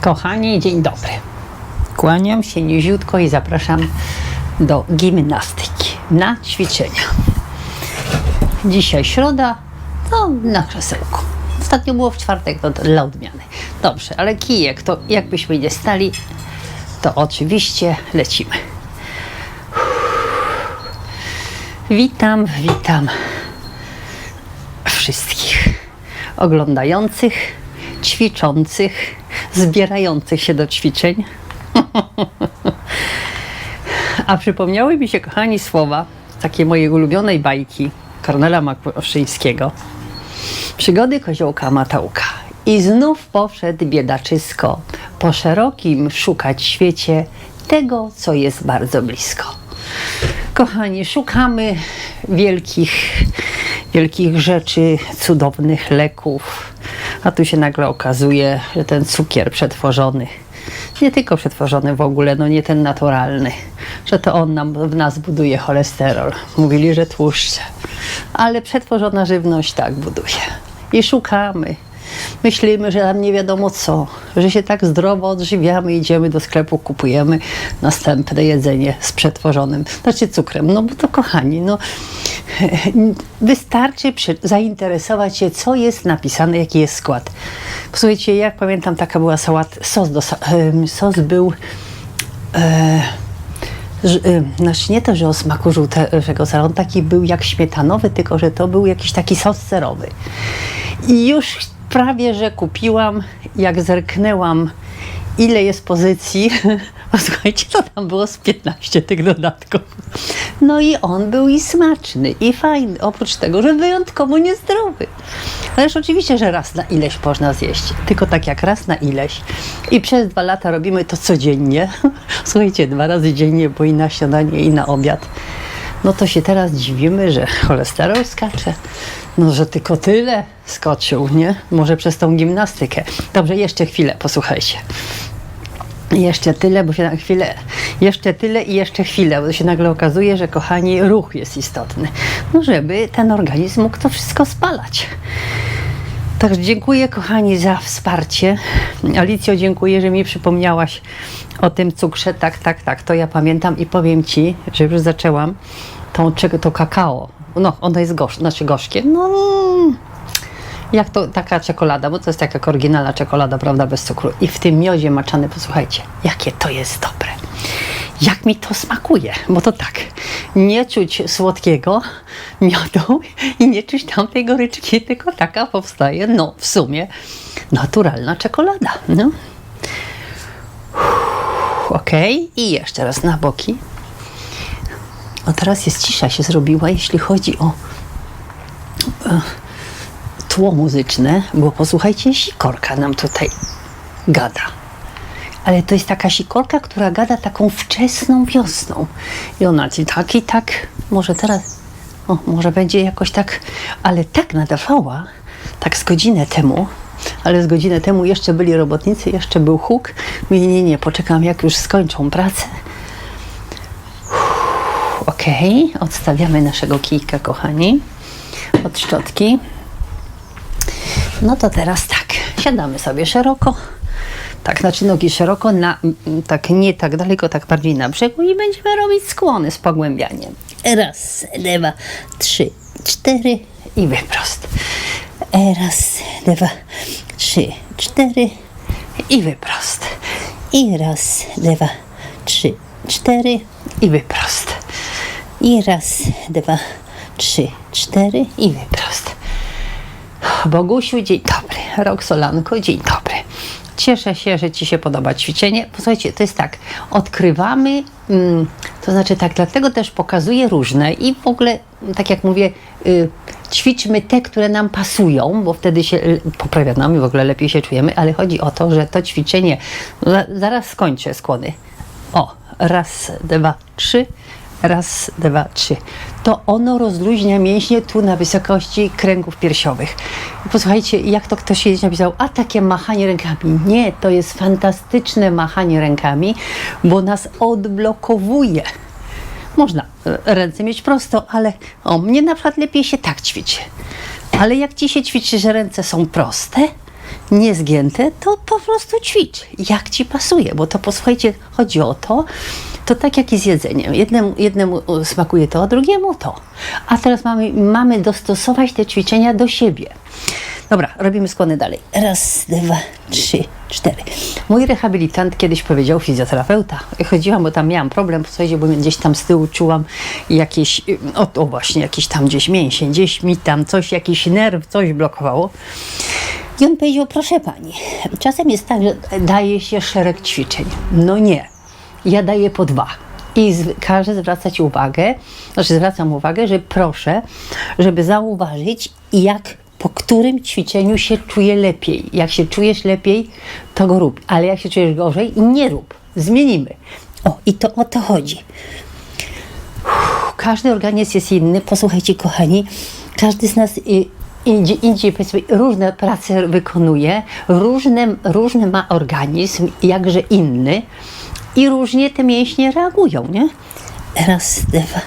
Kochani, dzień dobry. Kłaniam się niziutko i zapraszam do gimnastyki na ćwiczenia. Dzisiaj środa, no na krzesełku. Ostatnio było w czwartek, to dla odmiany. Dobrze, ale kijek, to jakbyśmy nie stali, to oczywiście lecimy. Witam, witam wszystkich oglądających, ćwiczących, zbierających się do ćwiczeń. A przypomniały mi się, kochani, słowa takiej mojej ulubionej bajki Kornela Makuszyńskiego. Przygody koziołka Matałka. I znów poszedł biedaczysko po szerokim szukać świecie tego, co jest bardzo blisko. Kochani, szukamy wielkich, wielkich rzeczy, cudownych leków, a tu się nagle okazuje, że ten cukier przetworzony, nie tylko przetworzony w ogóle, no nie ten naturalny, że to on nam, w nas buduje cholesterol. Mówili, że tłuszcze, ale przetworzona żywność tak buduje. I szukamy. Myślimy, że nam nie wiadomo co, że się tak zdrowo odżywiamy, idziemy do sklepu, kupujemy następne jedzenie z przetworzonym, znaczy cukrem. No bo to kochani, no wystarczy zainteresować się, co jest napisane, jaki jest skład. Słuchajcie, jak pamiętam, taka była sałat, sos, do, sos był e, znaczy nie to, że o smaku żółtego sera, on taki był jak śmietanowy, tylko że to był jakiś taki sos serowy. I już prawie, że kupiłam, jak zerknęłam, ile jest pozycji, posłuchajcie, to tam było z 15 tych dodatków. No i on był i smaczny, i fajny, oprócz tego, że wyjątkowo niezdrowy. Ależ oczywiście, że raz na ileś można zjeść, tylko tak jak raz na ileś. I przez dwa lata robimy to codziennie. Słuchajcie, dwa razy dziennie, bo i na śniadanie, i na obiad. No to się teraz dziwimy, że cholesterol skacze. No, że tylko tyle skoczył, nie? Może przez tą gimnastykę. Dobrze, jeszcze chwilę, posłuchajcie. Jeszcze tyle, bo się na chwilę, jeszcze tyle i jeszcze chwilę, bo się nagle okazuje, że kochani, ruch jest istotny. No, żeby ten organizm mógł to wszystko spalać. Także dziękuję kochani za wsparcie. Alicjo, dziękuję, że mi przypomniałaś o tym cukrze. Tak, tak, tak, to ja pamiętam i powiem Ci, że już zaczęłam tą, to kakao. No, ono jest gorzkie, znaczy gorzkie. No, jak to taka czekolada, bo to jest taka oryginalna czekolada, prawda, bez cukru. I w tym miodzie maczany, posłuchajcie, jakie to jest dobre. Jak mi to smakuje, bo to tak, nie czuć słodkiego miodu i nie czuć tamtej goryczki, tylko taka powstaje, no w sumie, naturalna czekolada. No. Ok, i jeszcze raz na boki. O, teraz jest cisza się zrobiła, jeśli chodzi o tło muzyczne, bo posłuchajcie, sikorka nam tutaj gada. Ale to jest taka sikorka, która gada taką wczesną wiosną. I ona ci tak i tak, może teraz, o, może będzie jakoś tak, ale tak nadawała, tak z godzinę temu, ale z godzinę temu jeszcze byli robotnicy, jeszcze był huk. Mówię, nie, nie, poczekam jak już skończą pracę. Ok, odstawiamy naszego kijka, kochani, od szczotki. No to teraz tak, siadamy sobie szeroko, tak, znaczy nogi szeroko, na, tak nie tak daleko, tak bardziej na brzegu i będziemy robić skłony z pogłębianiem. Raz, dwa, trzy, cztery i wyprost. Raz, dwa, trzy, cztery i wyprost. I raz, dwa, trzy, cztery i wyprost. I raz, dwa, trzy, cztery i wyprost. Bogusiu, dzień dobry. Roxolanko, dzień dobry. Cieszę się, że Ci się podoba ćwiczenie. Posłuchajcie, to jest tak, odkrywamy, mm, to znaczy tak, dlatego też pokazuję różne i w ogóle, tak jak mówię, y, ćwiczmy te, które nam pasują, bo wtedy się y, poprawia nam i w ogóle lepiej się czujemy, ale chodzi o to, że to ćwiczenie, za, zaraz skończę skłony. O, raz, dwa, trzy, raz, dwa, trzy. To ono rozluźnia mięśnie tu na wysokości kręgów piersiowych. Posłuchajcie, jak to ktoś kiedyś napisał, a takie machanie rękami. Nie, to jest fantastyczne machanie rękami, bo nas odblokowuje. Można e, ręce mieć prosto, ale o mnie na przykład lepiej się tak ćwiczy. Ale jak ci się ćwiczy, że ręce są proste niezgięte, to po prostu ćwicz, jak ci pasuje, bo to posłuchajcie, chodzi o to, to tak jak i z jedzeniem. Jednemu, jednemu smakuje to, a drugiemu to. A teraz mamy, mamy dostosować te ćwiczenia do siebie. Dobra, robimy skłony dalej. Raz, dwa, trzy, cztery. Mój rehabilitant kiedyś powiedział, fizjoterapeuta, chodziłam, bo tam miałam problem, słuchajcie, bo gdzieś tam z tyłu czułam jakieś, o, o właśnie, jakiś tam gdzieś mięsień, gdzieś mi tam coś, jakiś nerw, coś blokowało. I on powiedział, proszę pani, czasem jest tak, że daje się szereg ćwiczeń. No nie, ja daję po dwa. I każę zwracać uwagę, znaczy zwracam uwagę, że proszę, żeby zauważyć, jak po którym ćwiczeniu się czuję lepiej. Jak się czujesz lepiej, to go rób, ale jak się czujesz gorzej, nie rób. Zmienimy. O, i to o to chodzi. Każdy organizm jest inny. Posłuchajcie, kochani, każdy z nas y, indziej, indziej powiedzmy, różne prace wykonuje, różne, różny ma organizm, jakże inny i różnie te mięśnie reagują, nie? Raz, dwa,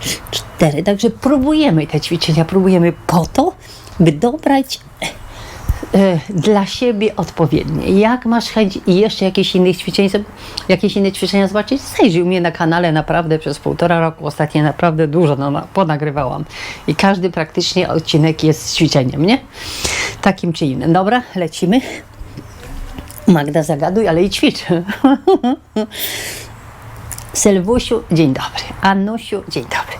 trzy, cztery. Także próbujemy te ćwiczenia, próbujemy po to, by dobrać e, dla siebie odpowiednie. Jak masz chęć i jeszcze jakieś innych ćwiczeń, jakieś inne ćwiczenia zobaczyć, zajrzyj u mnie na kanale naprawdę przez półtora roku, ostatnio naprawdę dużo no, ponagrywałam. I każdy praktycznie odcinek jest ćwiczeniem, nie? Takim czy innym. Dobra, lecimy. Magda zagaduj, ale i ćwicz. Sylwusiu, dzień dobry. Annusiu, dzień dobry.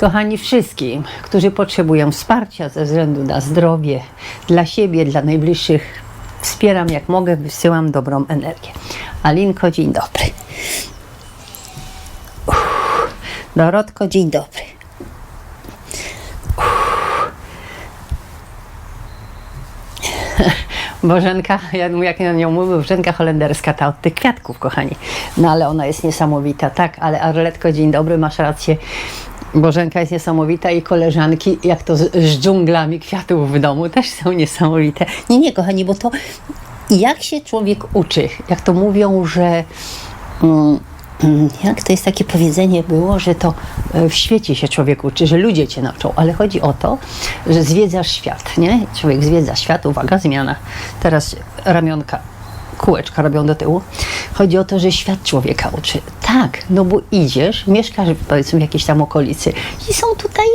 Kochani wszystkim, którzy potrzebują wsparcia ze względu na zdrowie, dla siebie, dla najbliższych, wspieram jak mogę, wysyłam dobrą energię. Alinko, dzień dobry. Uff. Dorotko, dzień dobry. Bożenka, jak na nią mówię, Bożenka holenderska, ta od tych kwiatków, kochani. No ale ona jest niesamowita, tak, ale Arletko, dzień dobry, masz rację. Bożenka jest niesamowita i koleżanki, jak to z, z dżunglami kwiatów w domu, też są niesamowite. Nie, nie, kochani, bo to jak się człowiek uczy, jak to mówią, że. Mm, jak to jest takie powiedzenie było, że to w świecie się człowiek uczy, że ludzie cię nauczą, ale chodzi o to, że zwiedzasz świat, nie? Człowiek zwiedza świat, uwaga, zmiana. Teraz ramionka, kółeczka robią do tyłu. Chodzi o to, że świat człowieka uczy. Tak, no bo idziesz, mieszkasz powiedzmy w jakiejś tam okolicy i są tutaj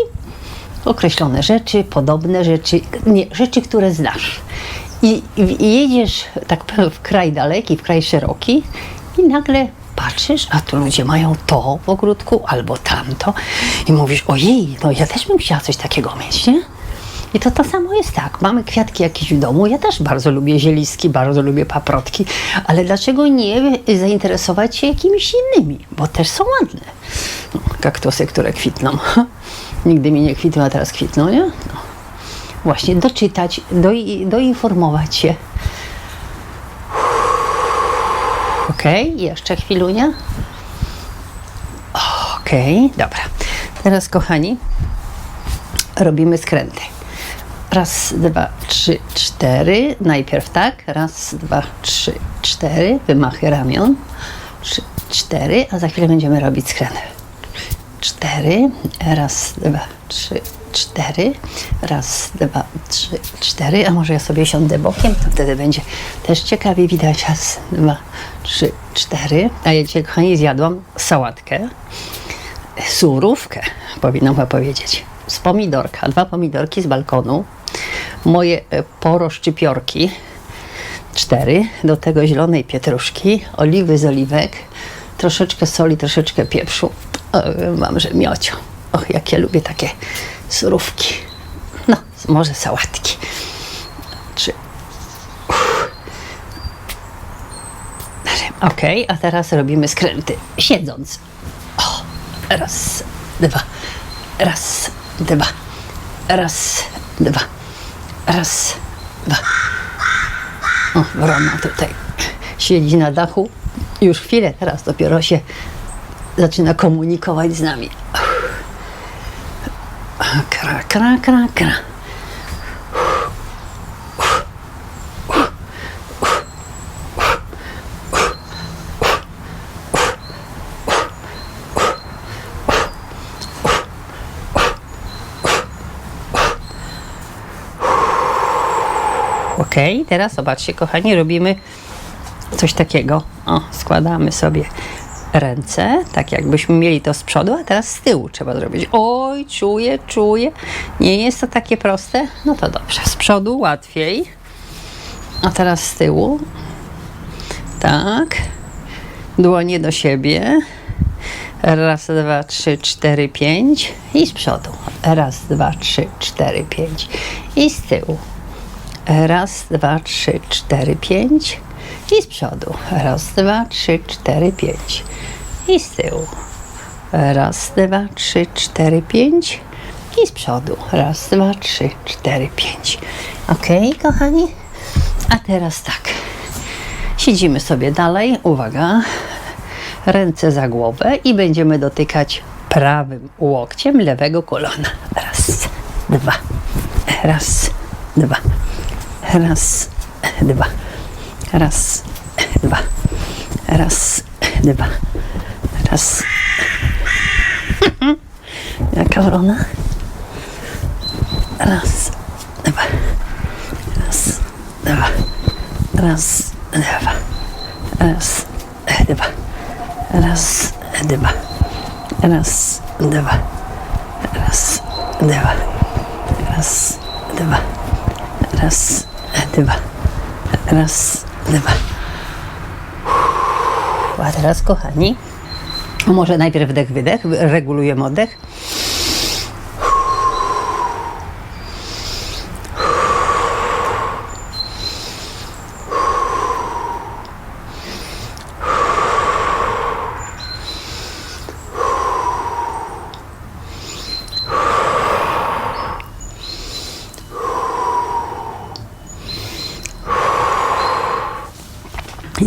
określone rzeczy, podobne rzeczy, nie, rzeczy, które znasz. I, I jedziesz tak w kraj daleki, w kraj szeroki i nagle patrzysz, a tu ludzie mają to w ogródku albo tamto i mówisz, ojej, no ja też bym chciała coś takiego mieć, nie? I to to samo jest tak. Mamy kwiatki jakieś w domu. Ja też bardzo lubię zieliski, bardzo lubię paprotki, ale dlaczego nie zainteresować się jakimiś innymi? Bo też są ładne. No, kaktusy, które kwitną. Nigdy mi nie kwitły, a teraz kwitną, nie? No. Właśnie doczytać, do, doinformować się. Ok, jeszcze chwilunia. Ok, dobra. Teraz, kochani, robimy skręty. Raz, dwa, trzy, cztery. Najpierw tak. Raz, dwa, trzy, cztery. Wymachy ramion. Trzy, cztery. A za chwilę będziemy robić skręt. Cztery. Raz, dwa, trzy, cztery. Raz, dwa, trzy, cztery. A może ja sobie siądę bokiem, to wtedy będzie też ciekawie widać. Raz, dwa, trzy, cztery. A ja dzisiaj, kochani, zjadłam sałatkę. Surówkę, powinnam chyba powiedzieć. Z pomidorka. Dwa pomidorki z balkonu moje e, poroszczypiorki, cztery, do tego zielonej pietruszki, oliwy z oliwek, troszeczkę soli, troszeczkę pieprzu. mam, że miocio. Och, jak ja lubię takie surówki. No, może sałatki. Trzy. Ok, a teraz robimy skręty. Siedząc. O, raz, dwa, raz, dwa, raz, dwa. Raz, dwa. O, wrona tutaj siedzi na dachu. Już chwilę, teraz dopiero się zaczyna komunikować z nami. Kra, kra, kra, kra. Ok, teraz zobaczcie, kochani, robimy coś takiego. O, składamy sobie ręce, tak jakbyśmy mieli to z przodu, a teraz z tyłu trzeba zrobić. Oj, czuję, czuję. Nie jest to takie proste? No to dobrze. Z przodu łatwiej. A teraz z tyłu. Tak. Dłonie do siebie. Raz, dwa, trzy, cztery, pięć. I z przodu. Raz, dwa, trzy, cztery, pięć. I z tyłu. Raz, dwa, trzy, cztery, pięć. I z przodu. Raz, dwa, trzy, cztery, pięć. I z tyłu. Raz, dwa, trzy, cztery, pięć. I z przodu. Raz, dwa, trzy, cztery, pięć. Ok, kochani? A teraz tak. Siedzimy sobie dalej. Uwaga. Ręce za głowę i będziemy dotykać prawym łokciem lewego kolana. Raz, dwa. Raz, dwa. Raz, dwa. Raz, dwa. Raz, dwa. Raz. Jaka wrona? Raz, dwa. Raz, dwa. Raz, dwa. Raz, dwa. Raz, dwa. Raz, dwa. Raz, dwa. Raz, dwa. Raz, dwa. Raz, dwa. A teraz, kochani, może najpierw wdech, wydech, regulujemy oddech.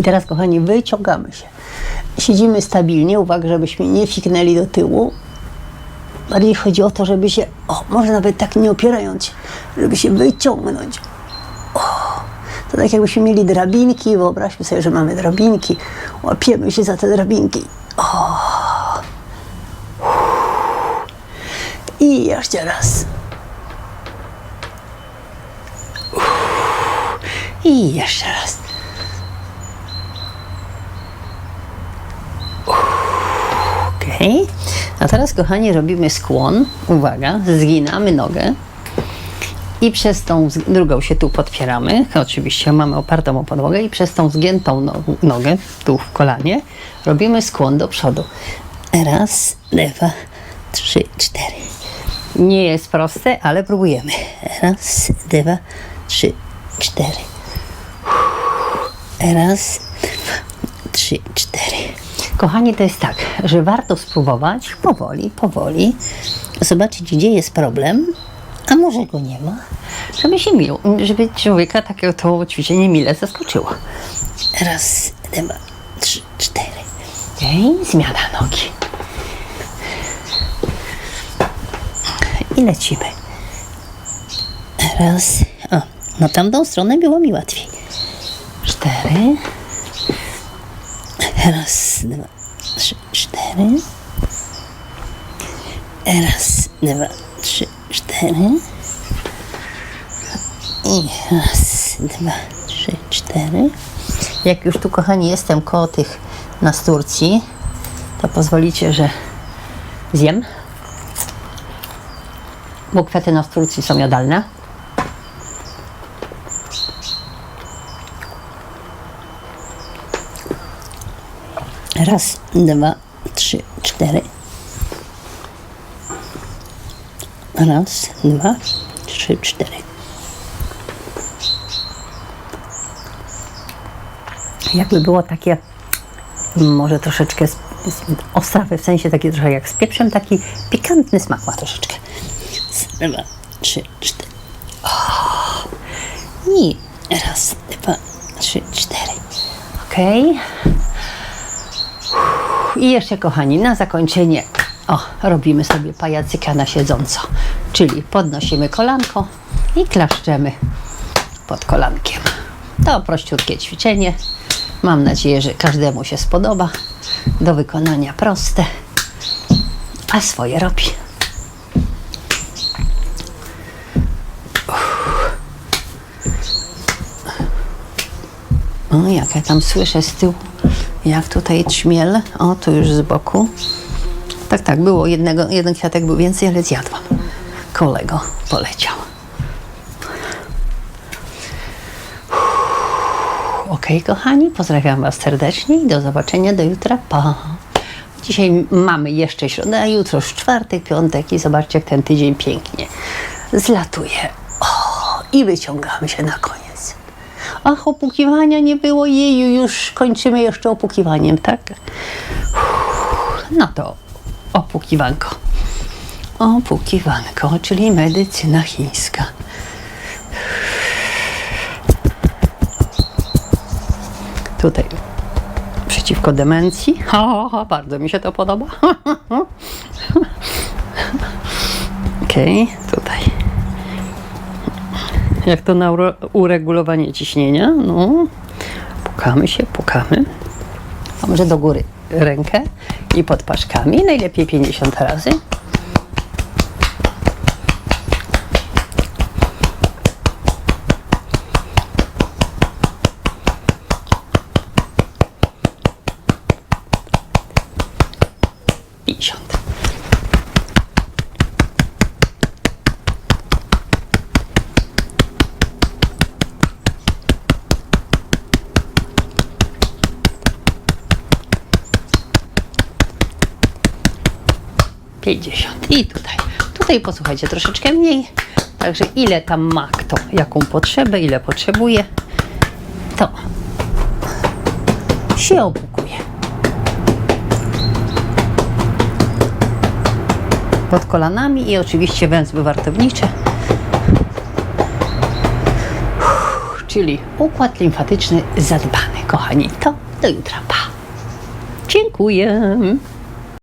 I teraz, kochani, wyciągamy się. Siedzimy stabilnie, uwaga, żebyśmy nie fiknęli do tyłu. Bardziej chodzi o to, żeby się, o, może nawet tak nie opierając się, żeby się wyciągnąć. O, to tak jakbyśmy mieli drabinki, wyobraźmy sobie, że mamy drabinki, łapiemy się za te drabinki. O. I jeszcze raz. I jeszcze raz. Okej. A teraz, kochani, robimy skłon. Uwaga, zginamy nogę. I przez tą drugą się tu podpieramy. Oczywiście mamy opartą o podłogę i przez tą zgiętą no, nogę, tu w kolanie, robimy skłon do przodu. Raz, dwa, trzy, cztery. Nie jest proste, ale próbujemy. Raz, dwa, trzy, cztery. Raz, dwa, trzy, cztery. Kochani, to jest tak, że warto spróbować powoli, powoli, zobaczyć, gdzie jest problem, a może go nie ma, żeby się miło, żeby człowieka takie to ćwiczenie mile zaskoczyło. Raz, dwa, trzy, cztery. Okej, zmiana nogi. I lecimy. Raz, o, no tamtą stronę było mi łatwiej. Cztery. Raz, dwa, trzy, cztery. Raz, dwa, trzy, cztery. I raz, dwa, trzy, cztery. Jak już tu, kochani, jestem koło tych nasturcji, to pozwolicie, że zjem. Bo kwiaty nasturcji są jadalne. Raz, dwa, trzy, cztery. Raz, dwa, trzy, cztery. Jakby było takie, może troszeczkę z, ostrawe, w sensie takie trochę jak z pieprzem, taki pikantny smak ma troszeczkę. Dwa, trzy, cztery. O! I raz, dwa, trzy, cztery. Okej. I jeszcze, kochani, na zakończenie o, robimy sobie pajacyka na siedząco. Czyli podnosimy kolanko i klaszczemy pod kolankiem. To prościutkie ćwiczenie. Mam nadzieję, że każdemu się spodoba. Do wykonania proste, a swoje robi. O, jak ja tam słyszę z tyłu, jak tutaj trzmiel. O, tu już z boku. Tak, tak, było jednego, jeden kwiatek był więcej, ale zjadłam. Kolego poleciał. Okej, kochani, pozdrawiam Was serdecznie i do zobaczenia do jutra. Pa! Dzisiaj mamy jeszcze środę, a jutro już czwartek, piątek i zobaczcie, jak ten tydzień pięknie zlatuje. O, i wyciągamy się na koniec. Ach, opukiwania nie było, jeju, już kończymy jeszcze opukiwaniem, tak? No to opukiwanko. Opukiwanko, czyli medycyna chińska. Tutaj przeciwko demencji. Bardzo mi się to podoba. Okej, tutaj. Jak to na uregulowanie ciśnienia? No, pukamy się, pukamy. A może do góry rękę i pod paszkami. Najlepiej 50 razy. 50. I tutaj. Tutaj posłuchajcie, troszeczkę mniej. Także ile tam ma kto, jaką potrzebę, ile potrzebuje, to się opukuje. Pod kolanami i oczywiście węzły wartownicze. Uff, czyli układ limfatyczny zadbany, kochani. To do jutra. Pa. Dziękuję.